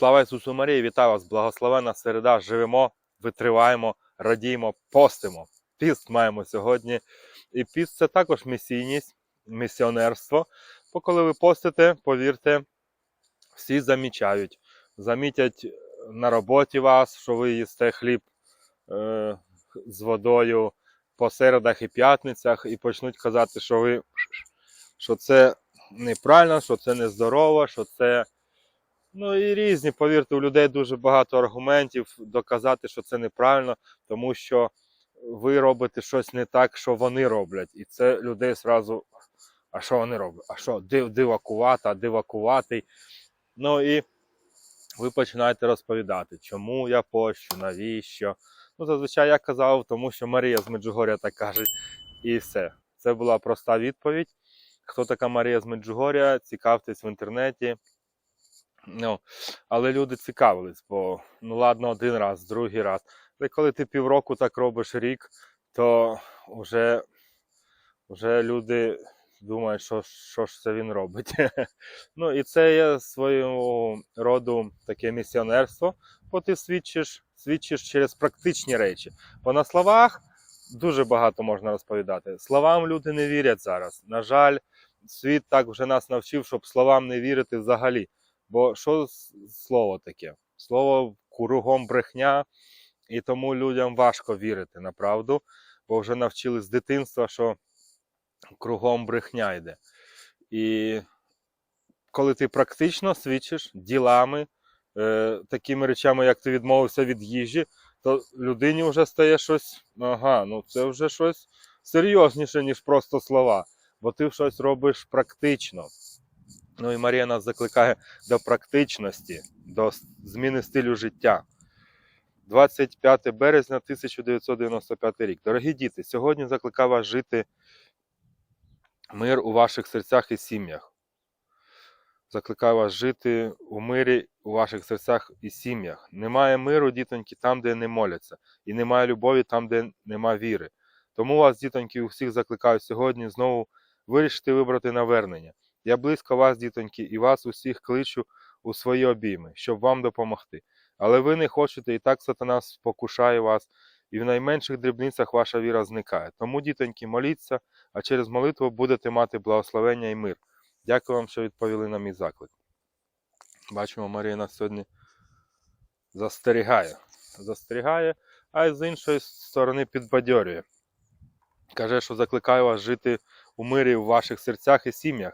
Слава Ісусу Марії, вітаю вас, благословена середа. Живемо, витриваємо, радіємо, постимо. Піст маємо сьогодні. І піст це також місійність, місіонерство. Бо коли ви постите, повірте, всі замічають. Замітять на роботі вас, що ви їсте хліб е, з водою по середах і п'ятницях, і почнуть казати, що ви що це неправильно, що це нездорово, що це. Ну і різні, повірте, у людей дуже багато аргументів доказати, що це неправильно, тому що ви робите щось не так, що вони роблять. І це людей зразу. А що вони роблять? А що, див, дивакувата, дивакуватий. Ну і ви починаєте розповідати, чому я пощу, навіщо. Ну, зазвичай я казав, тому що Марія з Меджугоря так каже, і все. Це була проста відповідь. Хто така Марія з Меджугоря, цікавтесь в інтернеті. Ну, але люди цікавились, бо ну ладно, один раз, другий раз. Але коли ти півроку так робиш рік, то вже, вже люди думають, що, що ж це він робить. ну і це є свого роду таке місіонерство, бо ти свідчиш, свідчиш через практичні речі. Бо на словах дуже багато можна розповідати. Словам люди не вірять зараз. На жаль, світ так вже нас навчив, щоб словам не вірити взагалі. Бо що слово таке? Слово кругом брехня, і тому людям важко вірити на правду, бо вже навчили з дитинства, що кругом брехня йде. І коли ти практично свідчиш ділами, е, такими речами, як ти відмовився від їжі, то людині вже стає щось, ага, ну це вже щось серйозніше, ніж просто слова, бо ти щось робиш практично. Ну і Марія нас закликає до практичності, до зміни стилю життя. 25 березня 1995 рік. Дорогі діти, сьогодні закликаю вас жити мир у ваших серцях і сім'ях. Закликаю вас жити у мирі у ваших серцях і сім'ях. Немає миру, дітоньки, там, де не моляться, і немає любові там, де нема віри. Тому вас, дітоньки, усіх закликаю сьогодні знову вирішити вибрати навернення. Я близько вас, дітоньки, і вас усіх кличу у свої обійми, щоб вам допомогти. Але ви не хочете, і так сатана спокушає вас, і в найменших дрібницях ваша віра зникає. Тому, дітоньки, моліться, а через молитву будете мати благословення і мир. Дякую вам, що відповіли на мій заклик. Бачимо, Марія нас сьогодні застерігає. Застерігає, а з іншої сторони підбадьорює. Каже, що закликаю вас жити у мирі в ваших серцях і сім'ях.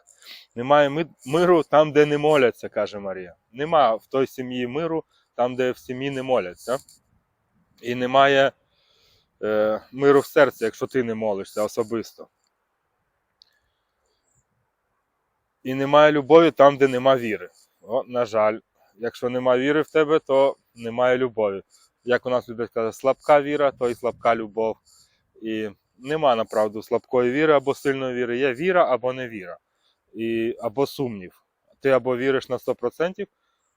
Немає миру там, де не моляться, каже Марія. Нема в той сім'ї миру, там, де в сім'ї не моляться. І немає е, миру в серці, якщо ти не молишся особисто. І немає любові там, де нема віри. О, на жаль, якщо нема віри в тебе, то немає любові. Як у нас люблять казати, слабка віра, то і слабка любов. І нема направду слабкої віри або сильної віри. Є віра або невіра. І, або сумнів. Ти або віриш на 100%,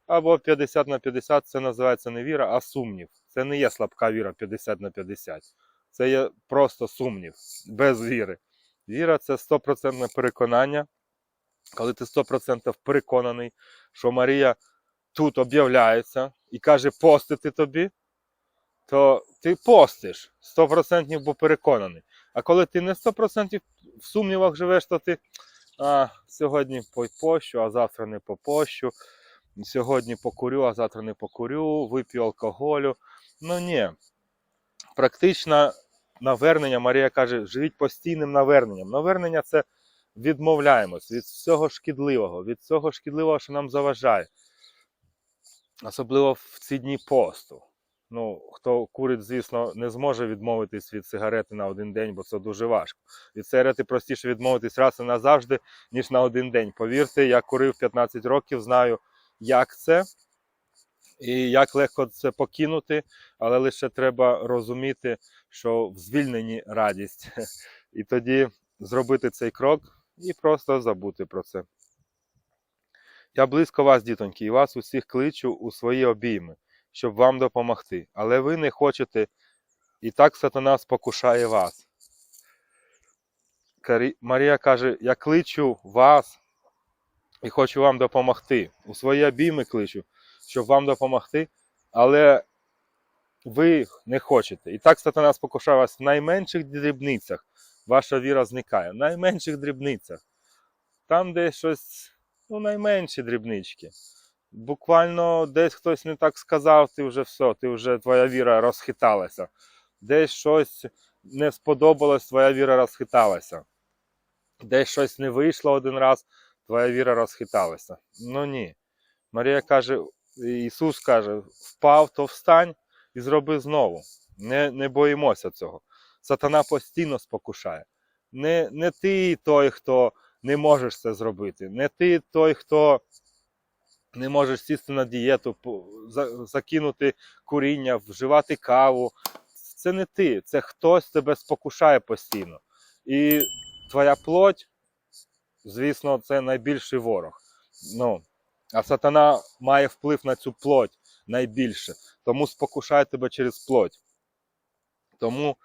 або 50 на 50 це називається не віра, а сумнів. Це не є слабка віра 50 на 50. Це є просто сумнів, без віри. Віра це 100% переконання. Коли ти 100% переконаний, що Марія тут об'являється і каже постити тобі, то ти постиш 100% бо переконаний. А коли ти не 100% в сумнівах живеш, то ти а, сьогодні пощу, а завтра не попощу. Сьогодні покурю, а завтра не покурю, вип'ю алкоголю. Ну ні. Практично навернення, Марія каже, живіть постійним наверненням. Навернення це відмовляємось від всього шкідливого, від всього шкідливого, що нам заважає. Особливо в ці дні посту. Ну, хто курить, звісно, не зможе відмовитись від сигарети на один день, бо це дуже важко. Від сигарети простіше відмовитись раз і назавжди, ніж на один день. Повірте, я курив 15 років, знаю, як це і як легко це покинути, але лише треба розуміти, що в звільненні радість. І тоді зробити цей крок і просто забути про це. Я близько вас, дітоньки, і вас усіх кличу у свої обійми, щоб вам допомогти. Але ви не хочете, і так сатана спокушає вас. Марія каже: Я кличу вас і хочу вам допомогти. У свої обійми кличу, щоб вам допомогти, але ви не хочете. І так сатана спокушає вас в найменших дрібницях. Ваша віра зникає. В найменших дрібницях. Там, де щось, ну, найменші дрібнички. Буквально десь хтось не так сказав, ти вже все, ти вже твоя віра розхиталася. Десь щось не сподобалось, твоя віра розхиталася. Десь щось не вийшло один раз, твоя віра розхиталася. Ну ні. Марія каже, Ісус каже: впав, то встань і зроби знову. Не, не боїмося цього. Сатана постійно спокушає. Не, не ти той, хто не можеш це зробити, не ти той, хто не можеш сісти на дієту, закинути куріння, вживати каву. Це не ти, це хтось тебе спокушає постійно. І твоя плоть, звісно, це найбільший ворог. Ну, а сатана має вплив на цю плоть найбільше. Тому спокушає тебе через плоть. Тому,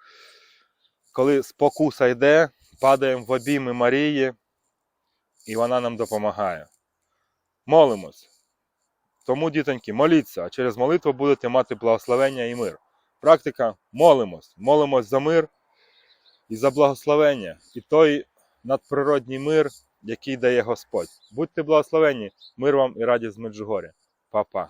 коли спокуса йде, падаємо в обійми Марії, і вона нам допомагає. Молимось. Тому, дітоньки, моліться, а через молитву будете мати благословення і мир. Практика молимось. Молимось за мир і за благословення, і той надприродній мир, який дає Господь. Будьте благословені, мир вам і радість з Меджугоря. Па-па.